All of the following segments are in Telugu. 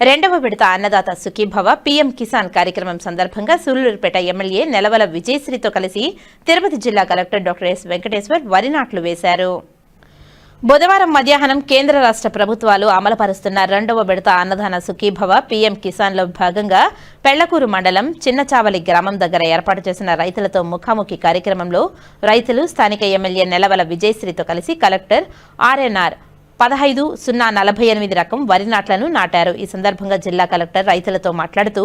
రెండవ విడత అన్నదాత సుఖీభవ పీఎం కిసాన్ కార్యక్రమం సందర్భంగా సూళ్ళూరుపేట ఎమ్మెల్యే నెలవల విజయశ్రీతో కలిసి తిరుపతి జిల్లా కలెక్టర్ డాక్టర్ ఎస్ వెంకటేశ్వర్ వరి నాట్లు వేశారు. బుధవారం మధ్యాహ్నం కేంద్ర రాష్ట్ర ప్రభుత్వాలు అమలుపరుస్తున్న రెండవ విడత అన్నదాన సుఖీభవ పీఎం కిసాన్లో భాగంగా పెళ్ళకూరు మండలం చిన్నచావలి గ్రామం దగ్గర ఏర్పాటు చేసిన రైతులతో ముఖాముఖి కార్యక్రమంలో రైతులు స్థానిక ఎమ్మెల్యే నెలవల విజయశ్రీతో కలిసి కలెక్టర్ ఆర్ఎన్ఆర్ పదహైదు సున్నా నలభై ఎనిమిది రకం వరి నాట్లను నాటారు. ఈ సందర్భంగా జిల్లా కలెక్టర్ రైతులతో మాట్లాడుతూ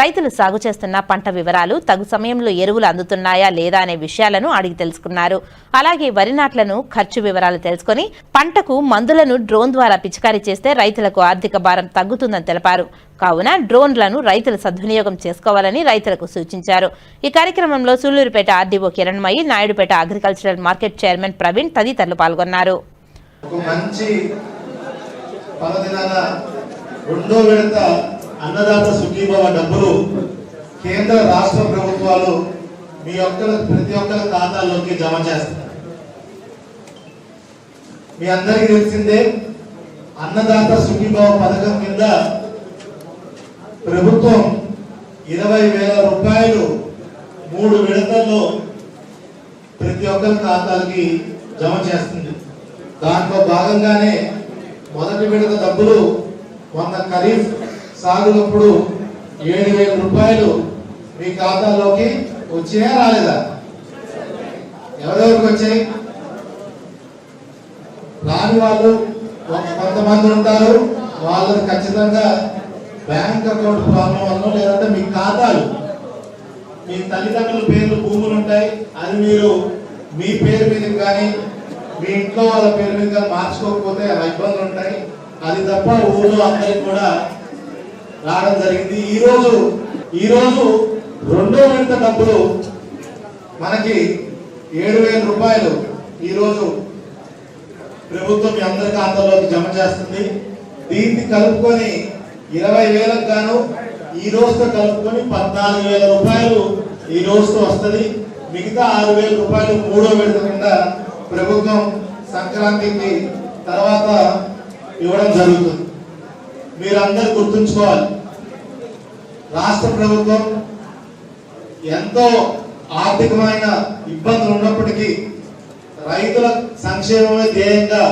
రైతులు సాగు చేస్తున్న పంట వివరాలు తగు సమయంలో ఎరువులు అందుతున్నాయా లేదా అనే విషయాలను అడిగి తెలుసుకున్నారు. అలాగే వరి నాట్లను ఖర్చు వివరాలు తెలుసుకొని పంటకు మందులను డ్రోన్ ద్వారా పిచికారీ చేస్తే రైతులకు ఆర్థిక భారం తగ్గుతుందని తెలిపారు. కావున డ్రోన్లను రైతులు సద్వినియోగం చేసుకోవాలని రైతులకు సూచించారు. ఈ కార్యక్రమంలో Sullurpeta RDO Kiranmayi Naidupeta agricultural market chairman Praveen తదితరులు పాల్గొన్నారు. ఒక మంచి పర్వదినాన రెండో విడత అన్నదాత సుఖీభవ డబ్బులు కేంద్ర రాష్ట్ర ప్రభుత్వాలు మీ యొక్క ప్రతి ఒక్కరి ఖాతాల్లోకి జమ చేస్తారు మీ అందరికీ తెలిసిందే అన్నదాత సుఖీభవ పథకం కింద ప్రభుత్వం ఇరవై వేల రూపాయలు మూడు విడతల్లో ప్రతి ఒక్కరి ఖాతాలకి జమ చేస్తుంది. దాంట్లో భాగంగానే మొదటి విడత డబ్బులు మొన్న ఖరీఫ్ సాగునప్పుడు ఏడు వేల రూపాయలు మీ ఖాతాలోకి వచ్చినా రాలేదా? ఎవరెవరికి వచ్చాయి? రాని వాళ్ళు కొంతమంది ఉంటారు. వాళ్ళకి ఖచ్చితంగా బ్యాంక్ అకౌంట్ ప్రాబ్లం వల్ల లేదంటే మీ ఖాతాలు మీ తల్లిదండ్రుల పేర్లు భూములు ఉంటాయి. అది మీరు మీ పేరు మీద కానీ మీ ఇంట్లో వాళ్ళ పేరు మీద మార్చుకోకపోతే ఆ ఇబ్బందులు ఉంటాయి. అది తప్ప ఊళ్ళో అందరికి కూడా రావడం జరిగింది. ఈ రోజు ఈ రోజు రెండో విడత డబ్బులు మనకి ఏడు వేల రూపాయలు ఈ రోజు ప్రభుత్వం మీ అందరి ఖాతాలోకి జమ చేస్తుంది. దీన్ని కలుపుకొని ఇరవై వేలకు గాను ఈ రోజుతో కలుపుకొని పద్నాలుగు వేల రూపాయలు ఈ రోజుతో వస్తుంది. మిగతా ఆరు వేల రూపాయలు మూడో విడత కింద ప్రభుత్వం సంక్రాంతికి తర్వాత ఇవ్వడం జరుగుతుంది. మీరందరూ గుర్తుంచుకోవాలి. రాష్ట్ర ప్రభుత్వం ఎంతో ఆర్థికమైన ఇబ్బందులు ఉన్నప్పటికీ రైతుల సంక్షేమమే ధ్యేయంగా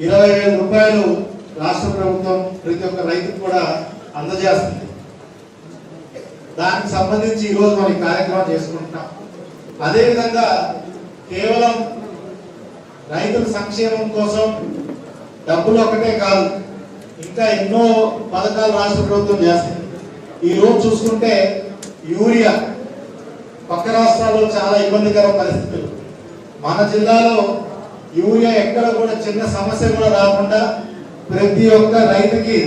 ఇరవై వేల రూపాయలు రాష్ట్ర ప్రభుత్వం ప్రతి ఒక్క రైతుకు కూడా అందజేస్తుంది. దానికి సంబంధించి ఈరోజు మనం ఈ కార్యక్రమం చేసుకుంటున్నాం. అదేవిధంగా కేవలం రైతుల సంక్షేమం కోసం డబ్బులు ఒకటే కాదు ఇంకా ఎన్నో పథకాలు రాష్ట్ర ప్రభుత్వం చేస్తుంది ఈ రోజు చూసుకుంటే యూరియా పక్క రాష్ట్రాల్లో చాలా ఇబ్బందికర పరిస్థితులు. మన జిల్లాలో యూరియా ఎక్కడ కూడా చిన్న సమస్య కూడా రాకుండా ప్రతి ఒక్క రైతుకి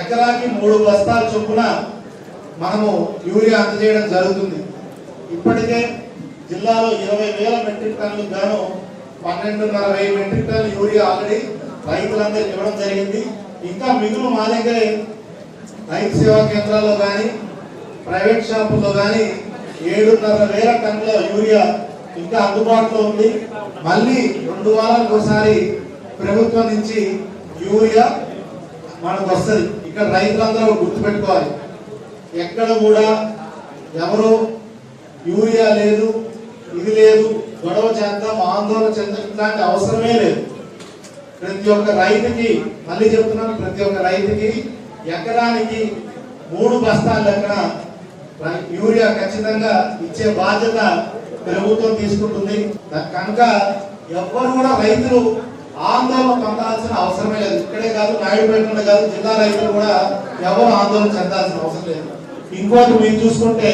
ఎకరాకి మూడు బస్తాల చొప్పున మనము యూరియా అందజేయడం జరుగుతుంది. ఇప్పటికే జిల్లాలో ఇరవై వేల మెట్రిక్ టన్నులకు గాను పన్నెండున్నర వెయ్యి మెట్రిక్ టన్నుల యూరియా ఆల్రెడీ రైతులందరికి ఇవ్వడం జరిగింది. ఇంకా మిగులు మా దగ్గరే రైతు సేవా కేంద్రాల్లో కానీ ప్రైవేట్ షాపుల్లో కానీ ఏడున్నర వేల టన్నుల యూరియా ఇంకా అందుబాటులో ఉంది. మళ్ళీ రెండు వారాలకు ఒకసారి ప్రభుత్వం నుంచి యూరియా మనకు వస్తుంది. ఇక్కడ రైతులందరూ గుర్తుపెట్టుకోవాలి. ఎక్కడ కూడా ఎవరు యూరియా లేదు. ఇది లేదు. గొడవ చేద్దాం ఆందోళన చెందడం లాంటి అవసరమే లేదు. ప్రతి ఒక్క రైతుకి మళ్ళీ చెప్తున్నాను ప్రతి ఒక్క రైతుకి ఎకరానికి మూడు బస్తాల లెక్కన యూరియా ఖచ్చితంగా ఇచ్చే బాధ్యత ప్రభుత్వం తీసుకుంటుంది. కనుక ఎవ్వరు కూడా రైతులు ఆందోళన పొందాల్సిన అవసరమే లేదు. ఇక్కడే కాదు నాయుడుపేటలో కాదు జిల్లా రైతులు కూడా ఎవరు ఆందోళన చెందాల్సిన అవసరం లేదు. ఇంకోటి మీరు చూసుకుంటే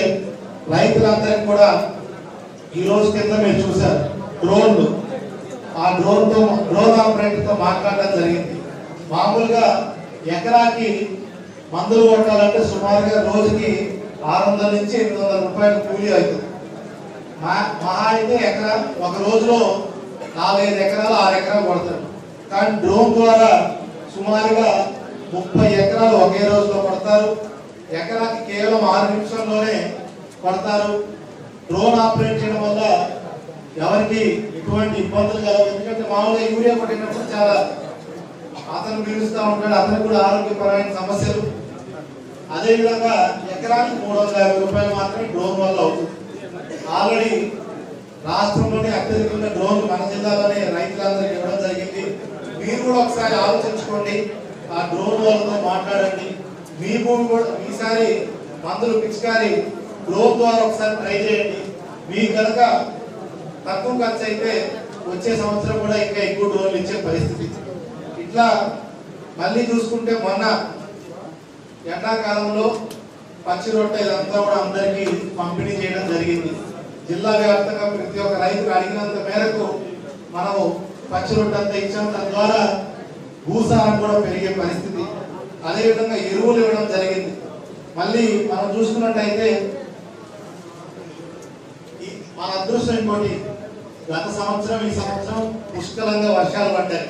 రైతులందరికీ కూడా ఈ రోజు కింద మీరు చూశారు డ్రోన్లు ఆ డ్రోన్తో డ్రోన్ ఆపరేటర్తో మాట్లాడడం జరిగింది. మామూలుగా ఎకరాకి మందులు కొట్టాలంటే సుమారుగా రోజుకి ఆరు వందల నుంచి ఎనిమిది వందల రూపాయలు కూలీ అవుతుంది. మా మహా అయితే ఎకరా ఒక రోజులో నాలుగైదు ఎకరాలు ఆరు ఎకరాలు కొడతాడు కానీ డ్రోన్ ద్వారా సుమారుగా ముప్పై ఎకరాలు ఒకే రోజులో కొడతారు. ఎకరాకి కేవలం ఆరు నిమిషంలోనే కొడతారు. డ్రోన్ ఆపరేట్ చేయడం వల్ల ఎవరికి ఎటువంటి ఇబ్బందులు కలవు ఎందుకంటే మామూలుగా యూరియా కొట్టినప్పుడు చాలా అతను పిలుస్తూ ఉంటాడు అతనికి కూడా ఆరోగ్యపరమైన సమస్యలు. అదేవిధంగా ఎకరానికి మూడు వందల యాభై రూపాయలు మాత్రమే డ్రోన్ వల్ల అవుతుంది. ఆల్రెడీ రాష్ట్రంలోనే అత్యధికంగా డ్రోన్ మన జిల్లాలోనే రైతులందరికీ ఇవ్వడం జరిగింది. మీరు కూడా ఒకసారి ఆలోచించుకోండి ఆ డ్రోన్ వాళ్ళతో మాట్లాడండి. మీ భూమి కూడా ఈసారి మందులు పిచికారి డ్రోన్ ద్వారా ఒకసారి ట్రై చేయండి. మీకు కనుక తక్కువ ఖర్చు అయితే వచ్చే సంవత్సరం కూడా ఇంకా ఎక్కువ డ్రోన్లు ఇచ్చే పరిస్థితి. ఇట్లా మళ్ళీ చూసుకుంటే మొన్న ఎండాకాలంలో పచ్చి రొట్టె ఇదంతా కూడా అందరికీ పంపిణీ చేయడం జరిగింది. జిల్లా వ్యాప్తంగా ప్రతి ఒక్క రైతుకు అడిగినంత మేరకు మనము పచ్చి రొట్టె అంతా ఇచ్చాం. తద్వారా భూసారం కూడా పెరిగే పరిస్థితి. అదేవిధంగా ఎరువులు ఇవ్వడం జరిగింది. మళ్ళీ మనం చూసుకున్నట్టయితే మన అదృష్టం ఇంకోటి గత సంవత్సరం ఈ సంవత్సరం పుష్కలంగా వర్షాలు పడ్డాయి.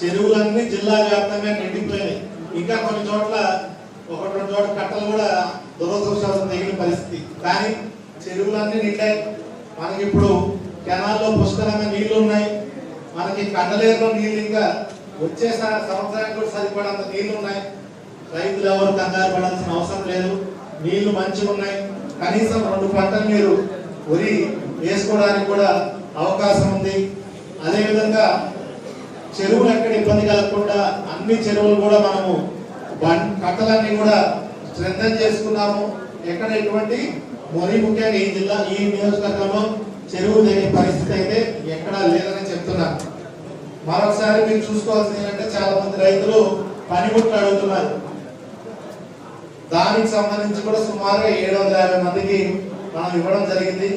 చెరువులన్నీ జిల్లా వ్యాప్తంగా నిండిపోయినాయి. ఇంకా కొన్ని చోట్ల ఒకటి రెండు చోట్ల కట్టలు కూడా దురదృష్టం తగిన పరిస్థితి. కానీ చెరువులన్నీ నిండాయి. మనకి ఇప్పుడు కెనాల్లో పుష్కలంగా నీళ్ళు ఉన్నాయి మనకి కండలేరులో నీళ్ళు ఇంకా వచ్చే సంవత్సరానికి కూడా సరిపడంత నీళ్ళు ఉన్నాయి రైతులు ఎవరు కంగారు పడాల్సిన అవసరం లేదు. నీళ్ళు మంచిగా ఉన్నాయి కనీసం రెండు పంటలు మీరు వరి వేసుకోవడానికి కూడా అవకాశం ఉంది. అదేవిధంగా చెరువులు ఎక్కడ ఇబ్బంది కలగకుండా అన్ని చెరువులు కూడా మనము కట్టలన్నీ కూడా స్ట్రెంథన్ చేసుకున్నాము. ఎక్కడ ఎటువంటి మరీ ముఖ్యంగా ఈ జిల్లా ఈ నియోజకవర్గంలో చెరువు లేని పరిస్థితి అయితే ఎక్కడా లేదని చెప్తున్నారు. మరొకసారి మీరు చూసుకోవాల్సింది ఏంటంటే చాలా మంది రైతులు పనిముట్లు అడుగుతున్నారు. దానికి సంబంధించి కూడా సుమారుగా ఏడు వందల యాభై మందికి మనం ఇవ్వడం జరిగింది.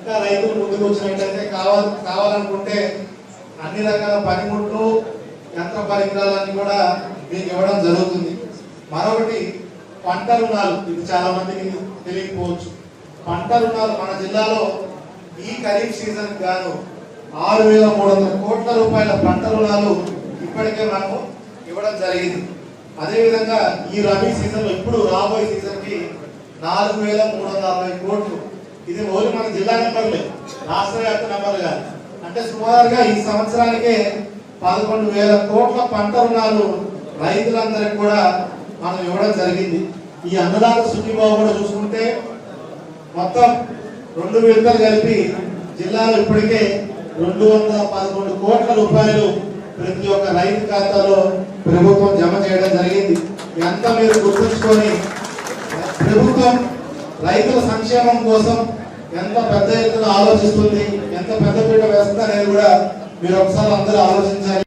ఇంకా రైతులు ముందుకు వచ్చినట్లయితే కావాలి కావాలనుకుంటే అన్ని రకాల పనిముట్లు యంత్ర పరికరాలన్నీ కూడా మీకు ఇవ్వడం జరుగుతుంది. మరొకటి పంట రుణాలు. ఇది చాలా మందికి తెలియకపోవచ్చు. పంట రుణాలు మన జిల్లాలో ఈ ఖరీఫ్ సీజన్ గాను ఆరు వేల మూడు వందల కోట్ల రూపాయల పంట రుణాలు ఇప్పటికే మనము ఇవ్వడం జరిగింది. అదేవిధంగా ఈ రబీ సీజన్ ఎప్పుడు ఇప్పుడు రాబోయే సీజన్కి నాలుగు వేల మూడు వందల అరవై కోట్లు ఇది ఓన్లీ మన జిల్లా నెంబర్లే రాష్ట్ర వ్యాప్త నెంబర్ కాదు. అంటే సుమారుగా ఈ సంవత్సరానికే పదకొండు వేల కోట్ల పంట రుణాలు రైతులందరికీ కూడా మనం ఇవ్వడం జరిగింది. ఈ అన్నదాత సుఖీబాబు కూడా చూసుకుంటే మొత్తం రెండు విడతలు కలిపి జిల్లాలో ఇప్పటికే రెండు వందల పదకొండు కోట్ల రూపాయలు ప్రతి ఒక్క రైతు ఖాతాలో ప్రభుత్వం జమ చేయడం జరిగింది. ఎంత మీరు గుర్తుంచుకొని ప్రభుత్వం రైతుల సంక్షేమం కోసం ఎంత పెద్ద ఎత్తున ఆలోచిస్తుంది ఎంత పెద్ద పీట వేస్తుంది అనేది కూడా మీరు ఒకసారి అందరూ ఆలోచించాలి.